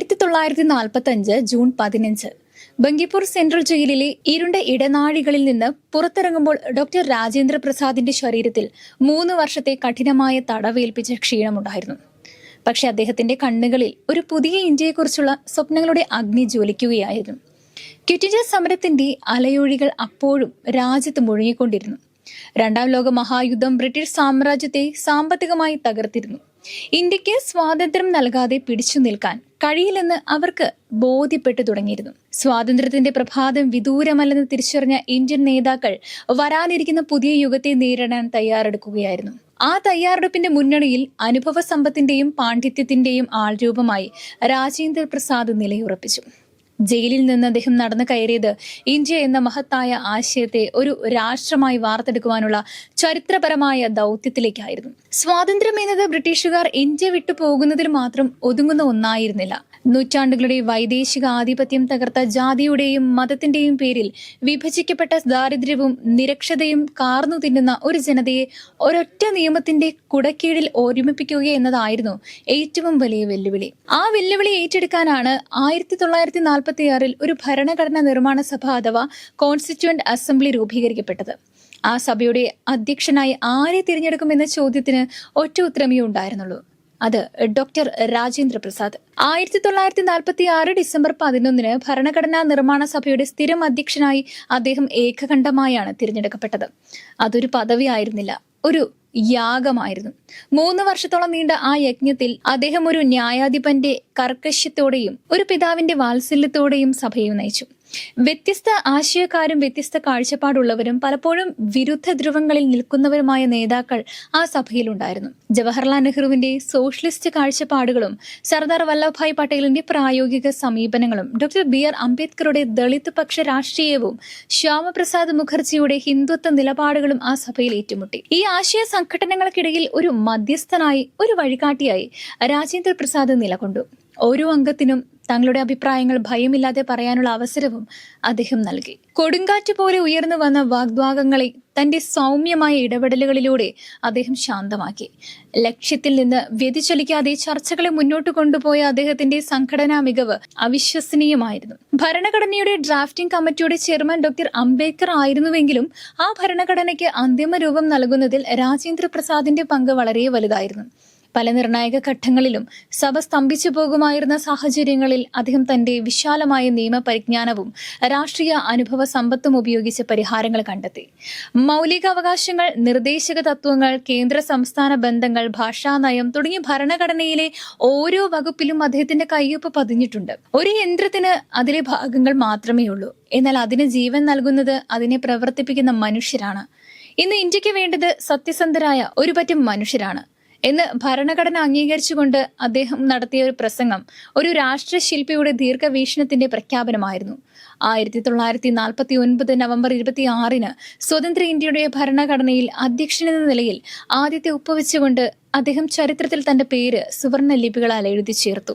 ആയിരത്തി തൊള്ളായിരത്തി നാൽപ്പത്തി അഞ്ച് ജൂൺ പതിനഞ്ച്. ബങ്കിപ്പൂർ സെൻട്രൽ ജയിലിലെ ഇരുണ്ട ഇടനാഴികളിൽ നിന്ന് പുറത്തിറങ്ങുമ്പോൾ ഡോക്ടർ രാജേന്ദ്ര പ്രസാദിന്റെ ശരീരത്തിൽ മൂന്ന് വർഷത്തെ കഠിനമായ തടവേൽപ്പിച്ച ക്ഷീണമുണ്ടായിരുന്നു. പക്ഷെ അദ്ദേഹത്തിന്റെ കണ്ണുകളിൽ ഒരു പുതിയ ഇന്ത്യയെക്കുറിച്ചുള്ള സ്വപ്നങ്ങളുടെ അഗ്നി ജ്വലിക്കുകയായിരുന്നു. ക്വിറ്റ് ഇന്ത്യ സമരത്തിന്റെ അലയൊഴികൾ അപ്പോഴും രാജ്യത്ത് മുഴുകിക്കൊണ്ടിരുന്നു. രണ്ടാം ലോക മഹായുദ്ധം ബ്രിട്ടീഷ് സാമ്രാജ്യത്തെ സാമ്പത്തികമായി തകർത്തിരുന്നു. ഇന്ത്യയ്ക്ക് സ്വാതന്ത്ര്യം നൽകാതെ പിടിച്ചു നിൽക്കാൻ കഴിയില്ലെന്ന് അവർക്ക് ബോധ്യപ്പെട്ടു തുടങ്ങിയിരുന്നു. സ്വാതന്ത്ര്യത്തിന്റെ പ്രഭാതം വിദൂരമല്ലെന്ന് തിരിച്ചറിഞ്ഞ ഇന്ത്യൻ നേതാക്കൾ വരാനിരിക്കുന്ന പുതിയ യുഗത്തെ നേരിടാൻ തയ്യാറെടുക്കുകയായിരുന്നു. ആ തയ്യാറെടുപ്പിന്റെ മുന്നണിയിൽ അനുഭവ സമ്പത്തിന്റെയും പാണ്ഡിത്യത്തിന്റെയും ആൾരൂപമായി രാജേന്ദ്ര പ്രസാദ് നിലയുറപ്പിച്ചു. ജയിലിൽ നിന്ന് അദ്ദേഹം നടന്നു കയറിയത് ഇന്ത്യ എന്ന മഹത്തായ ആശയത്തെ ഒരു രാഷ്ട്രമായി വാർത്തെടുക്കുവാനുള്ള ചരിത്രപരമായ ദൗത്യത്തിലേക്കായിരുന്നു. സ്വാതന്ത്ര്യം എന്നത് ബ്രിട്ടീഷുകാർ ഇന്ത്യ വിട്ടു പോകുന്നതിൽ മാത്രം ഒതുങ്ങുന്ന ഒന്നായിരുന്നില്ല. നൂറ്റാണ്ടുകളുടെ വൈദേശിക ആധിപത്യം തകർത്ത ജാതിയുടെയും മതത്തിന്റെയും പേരിൽ വിഭജിക്കപ്പെട്ട ദാരിദ്ര്യവും നിരക്ഷതയും കാർന്നു തിന്നുന്ന ഒരു ജനതയെ ഒരൊറ്റ നിയമത്തിന്റെ കുടക്കീഴിൽ ഓർമ്മിപ്പിക്കുക എന്നതായിരുന്നു ഏറ്റവും വലിയ വെല്ലുവിളി. ആ വെല്ലുവിളി ഏറ്റെടുക്കാനാണ് ആയിരത്തി തൊള്ളായിരത്തി നാൽപ്പത്തി ഒരു ഭരണഘടനാ നിർമ്മാണ സഭ അഥവാ കോൺസ്റ്റിറ്റ്യൂന്റ് അസംബ്ലി രൂപീകരിക്കപ്പെട്ടത്. ആ സഭയുടെ അധ്യക്ഷനായി ആരെ തിരഞ്ഞെടുക്കുമെന്ന ചോദ്യത്തിന് ഒറ്റ ഉത്തരമേ ഉണ്ടായിരുന്നുള്ളൂ. അത് ഡോക്ടർ രാജേന്ദ്ര പ്രസാദ്. ആയിരത്തി തൊള്ളായിരത്തി നാൽപ്പത്തി ആറ് ഡിസംബർ പതിനൊന്നിന് ഭരണഘടനാ നിർമ്മാണ സഭയുടെ സ്ഥിരം അധ്യക്ഷനായി അദ്ദേഹം ഏകകണ്ഠമായാണ് തിരഞ്ഞെടുക്കപ്പെട്ടത്. അതൊരു പദവി ആയിരുന്നില്ല ഒരു യാഗമായിരുന്നു. മൂന്ന് വർഷത്തോളം നീണ്ട ആ യജ്ഞത്തിൽ അദ്ദേഹം ഒരു ന്യായാധിപന്റെ കർക്കശ്യത്തോടെയും ഒരു പിതാവിന്റെ വാത്സല്യത്തോടെയും സഭയെ നയിച്ചു. വ്യത്യസ്ത ആശയക്കാരും വ്യത്യസ്ത കാഴ്ചപ്പാടുള്ളവരും പലപ്പോഴും വിരുദ്ധ ധ്രുവങ്ങളിൽ നിൽക്കുന്നവരുമായ നേതാക്കൾ ആ സഭയിലുണ്ടായിരുന്നു. ജവഹർലാൽ നെഹ്റുവിന്റെ സോഷ്യലിസ്റ്റ് കാഴ്ചപ്പാടുകളും സർദാർ വല്ലഭായ് പട്ടേലിന്റെ പ്രായോഗിക സമീപനങ്ങളും ഡോക്ടർ ബി ആർ അംബേദ്കറുടെ ദളിത് പക്ഷ രാഷ്ട്രീയവും ശ്യാമപ്രസാദ് മുഖർജിയുടെ ഹിന്ദുത്വ നിലപാടുകളും ആ സഭയിൽ ഏറ്റുമുട്ടി. ഈ ആശയ സംഘടനകൾക്കിടയിൽ ഒരു മധ്യസ്ഥനായി ഒരു വഴികാട്ടിയായി രാജേന്ദ്ര പ്രസാദ് നിലകൊണ്ടു. ഓരോ അംഗത്തിനും തങ്ങളുടെ അഭിപ്രായങ്ങൾ ഭയമില്ലാതെ പറയാനുള്ള അവസരവും അദ്ദേഹം നൽകി. കൊടുങ്കാറ്റ് പോലെ ഉയർന്നു വന്ന വാഗ്വാദങ്ങളെ തന്റെ സൗമ്യമായ ഇടപെടലുകളിലൂടെ അദ്ദേഹം ശാന്തമാക്കി. ലക്ഷ്യത്തിൽ നിന്ന് വ്യതിചലിക്കാതെ ചർച്ചകളെ മുന്നോട്ട് കൊണ്ടുപോയ അദ്ദേഹത്തിന്റെ സംഘടനാ മികവ് അവിശ്വസനീയമായിരുന്നു. ഭരണഘടനയുടെ ഡ്രാഫ്റ്റിംഗ് കമ്മിറ്റിയുടെ ചെയർമാൻ ഡോക്ടർ അംബേദ്കർ ആയിരുന്നുവെങ്കിലും ആ ഭരണഘടനയ്ക്ക് അന്തിമ രൂപം നൽകുന്നതിൽ രാജേന്ദ്ര പ്രസാദിന്റെ പങ്ക് വളരെ വലുതായിരുന്നു. പല നിർണായക ഘട്ടങ്ങളിലും സഭ സ്തംഭിച്ചു പോകുമായിരുന്ന സാഹചര്യങ്ങളിൽ അദ്ദേഹം തന്റെ വിശാലമായ നിയമപരിജ്ഞാനവും രാഷ്ട്രീയ അനുഭവ സമ്പത്തും ഉപയോഗിച്ച് പരിഹാരങ്ങൾ കണ്ടെത്തി. മൗലികാവകാശങ്ങൾ നിർദ്ദേശക തത്വങ്ങൾ കേന്ദ്ര സംസ്ഥാന ബന്ധങ്ങൾ ഭാഷാ നയം തുടങ്ങിയ ഭരണഘടനയിലെ ഓരോ വകുപ്പിലും അദ്ദേഹത്തിന്റെ കയ്യൊപ്പ് പതിഞ്ഞിട്ടുണ്ട്. ഒരു യന്ത്രത്തിന് അതിലെ ഭാഗങ്ങൾ മാത്രമേ ഉള്ളൂ. എന്നാൽ അതിന് ജീവൻ നൽകുന്നത് അതിനെ പ്രവർത്തിപ്പിക്കുന്ന മനുഷ്യരാണ്. ഇന്ന് ഇന്ത്യയ്ക്ക് വേണ്ടത് സത്യസന്ധരായ ഒരു പറ്റം മനുഷ്യരാണ്. എന്ന് ഭരണഘടന അംഗീകരിച്ചുകൊണ്ട് അദ്ദേഹം നടത്തിയ ഒരു പ്രസംഗം ഒരു രാഷ്ട്രശില്പിയുടെ ദീർഘവീക്ഷണത്തിന്റെ പ്രഖ്യാപനമായിരുന്നു. ആയിരത്തി തൊള്ളായിരത്തി നാൽപ്പത്തി ഒൻപത് നവംബർ ഇരുപത്തി ആറിന് സ്വതന്ത്ര ഇന്ത്യയുടെ ഭരണഘടനയിൽ അധ്യക്ഷൻ എന്ന നിലയിൽ ആദ്യത്തെ ഒപ്പുവെച്ചുകൊണ്ട് അദ്ദേഹം ചരിത്രത്തിൽ തന്റെ പേര് സുവർണ ലിപികളാൽ എഴുതി ചേർത്തു.